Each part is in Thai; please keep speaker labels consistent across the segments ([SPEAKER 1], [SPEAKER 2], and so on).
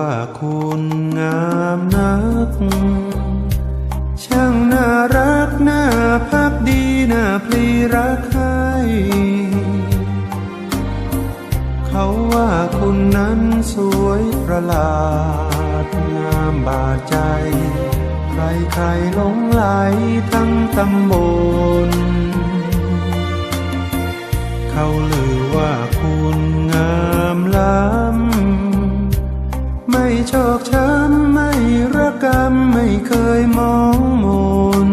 [SPEAKER 1] ่าคุณงามนัก ช่างน่ารักน่าพักดีน่าพลีรักใครเขาว่าคุณนั้นสวยประหลาด งามบาดใจ ใครใครหลงไหลทั้งตำบล เขาลือว่าคุณ เคยมองมน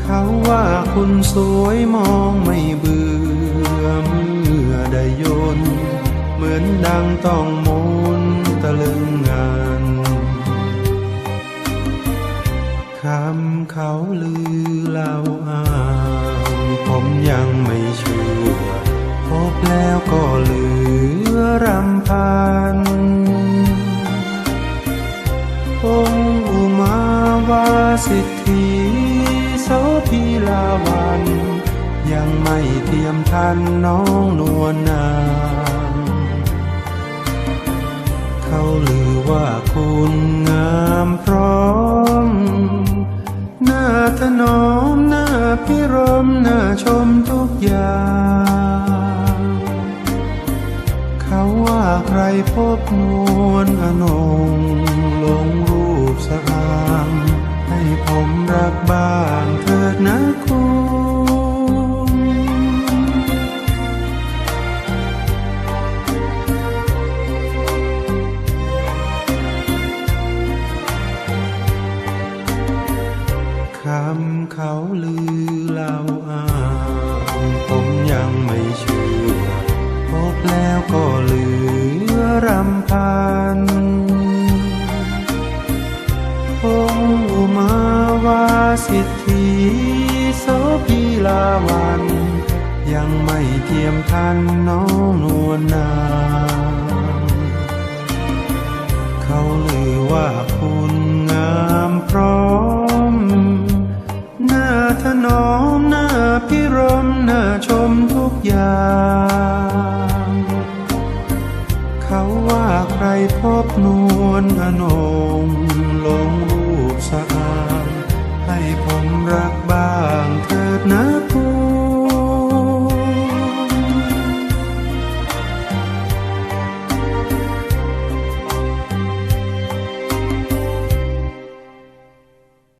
[SPEAKER 1] เขาว่าคุณสวยมองไม่เบื่อเมื่อได้ยน เหมือนดังต้องมนตะลึงงานคำเขาลือเล่าอ้างผมยังไม่เชื่อพบแล้วก็เหลือรำพัน องค์อุมาวาสิทธิโสพีลาวัน ยังไม่เทียมทันน้องนวลนางเขาลือว่าคุณงามพร้อม หน้าถนอมหน้าพิรมหน้าชมทุกอย่างเขาว่าใครพบนวลอนงลง คำเขาลือเล่าอ้างผมยังไม่เชื่อพบแล้วก็เหลือรำพันองอุมาวาสิทธิโสพีลาวัน ยังไม่เทียมทันน้องนวลนางเขาลือว่า อย่างเขาว่าใครพบนวลอนงลง